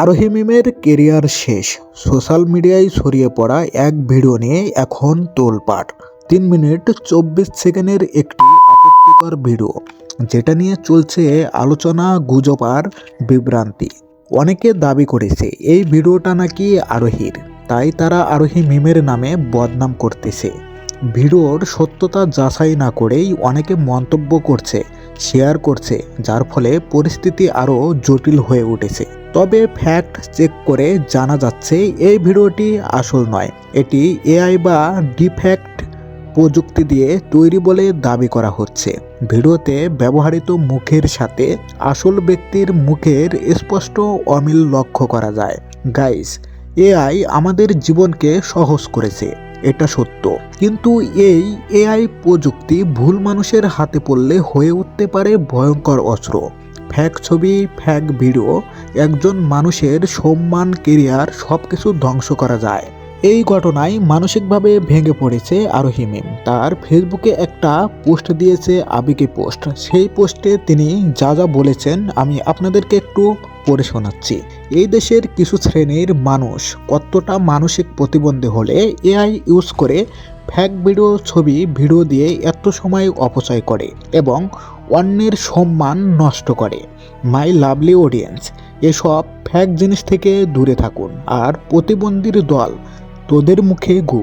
আরোহী মিমের কেরিয়ার শেষ। সোশ্যাল মিডিয়ায় ছড়িয়ে পড়া এক ভিডিও নিয়ে এখন তোলপাট তিন মিনিট চব্বিশ সেকেন্ডের একটি আপত্তিকর ভিডিও, যেটা নিয়ে চলছে আলোচনা, গুজব আর বিভ্রান্তি। অনেকে দাবি করেছে, এই ভিডিওটা নাকি আরোহীর, তাই তারা আরোহী মিমের নামে বদনাম করতেছে। ভিডিওর সত্যতা যাচাই না করেই অনেকে মন্তব্য করছে শেয়ার করছে, যার ফলে পরিস্থিতি আরও জটিল হয়ে উঠেছে। তবে ফ্যাক্ট চেক করে জানা যাচ্ছে, এই ভিডিওটি আসল নয়। এটি এআই বা ডিফ্যাক্ট প্রযুক্তি দিয়ে তৈরি বলে দাবি করা হচ্ছে। ভিডিওতে ব্যবহৃত মুখের সাথে আসল ব্যক্তির মুখের স্পষ্ট অমিল লক্ষ্য করা যায়। গাইস এআই আমাদের জীবনকে সহজ করেছে। এটা সত্য। কিন্তু এই এআই প্রযুক্তি ভুল মানুষের হাতে পড়লে হয়ে উঠতে পারে ভয়ঙ্কর অস্ত্র। ফ্যাক ছবি ফ্যাক ভিডিও, একজন মানুষের সম্মান, কেরিয়ার সব কিছু ধ্বংস করা যায়। এই ঘটনায় মানসিকভাবে ভেঙে পড়েছে আরোহী মিম। তার ফেসবুকে একটা পোস্ট দিয়েছে আবেগে পোস্ট। সেই পোস্টে তিনি যা যা বলেছেন, আমি আপনাদেরকে একটু পড়ে শোনাচ্ছি। এই দেশের কিছু শ্রেণির মানুষ কতটা মানসিক প্রতিবন্ধী হলে এআই ইউজ করে ফ্যাক ভিডিও ছবি, ভিডিও দিয়ে এত সময় অপচয় করে এবং অন্যের সম্মান নষ্ট করে। মাই লাভলি অডিয়েন্স, এসব ফ্যাক জিনিস থেকে দূরে থাকুন আর প্রতিবন্ধীর দল তোদের মুখে গু।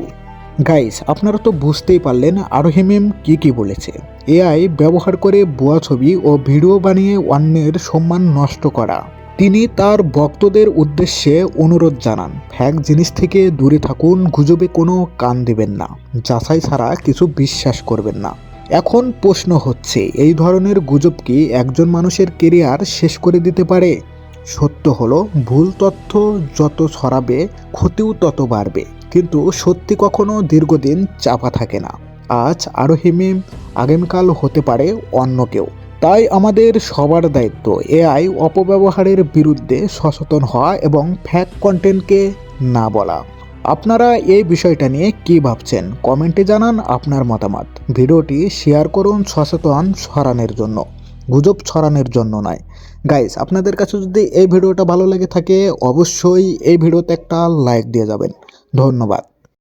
গাইস, আপনারা তো বুঝতেই পারলেন আরোহিমিম কি কি বলেছে। এআই ব্যবহার করে ভুয়া ছবি ও ভিডিও বানিয়ে অন্যের সম্মান নষ্ট করা। তিনি তার ভক্তদের উদ্দেশ্যে অনুরোধ জানান ফ্যাক জিনিস থেকে দূরে থাকুন, গুজবে কোনো কান দেবেন না, যাচাই ছাড়া কিছু বিশ্বাস করবেন না। এখন প্রশ্ন হচ্ছে, এই ধরনের গুজব কি একজন মানুষের কেরিয়ার শেষ করে দিতে পারে? সত্য হলো, ভুল তথ্য যত ছড়াবে, ক্ষতিও তত বাড়বে। কিন্তু সত্যি কখনো দীর্ঘদিন চাপা থাকে না। আজ আরও হিমিম আগামীকাল হতে পারে অন্য কেউ। তাই আমাদের সবার দায়িত্ব এআই অপব্যবহারের বিরুদ্ধে সচেতন হওয়া এবং ফ্যাক কন্টেন্টকে না বলা। আপনারা এই বিষয়টা নিয়ে কি ভাবছেন? কমেন্টে জানান আপনার মতামত। ভিডিওটি শেয়ার করুন সচেতন ছড়ানোর জন্য। গুজব ছড়ানোর জন্য নয়। গাইস, আপনাদের কাছে যদি এই ভিডিওটা ভালো লেগে থাকে, অবশ্যই এই ভিডিওতে একটা লাইক দিয়ে যাবেন। ধন্যবাদ।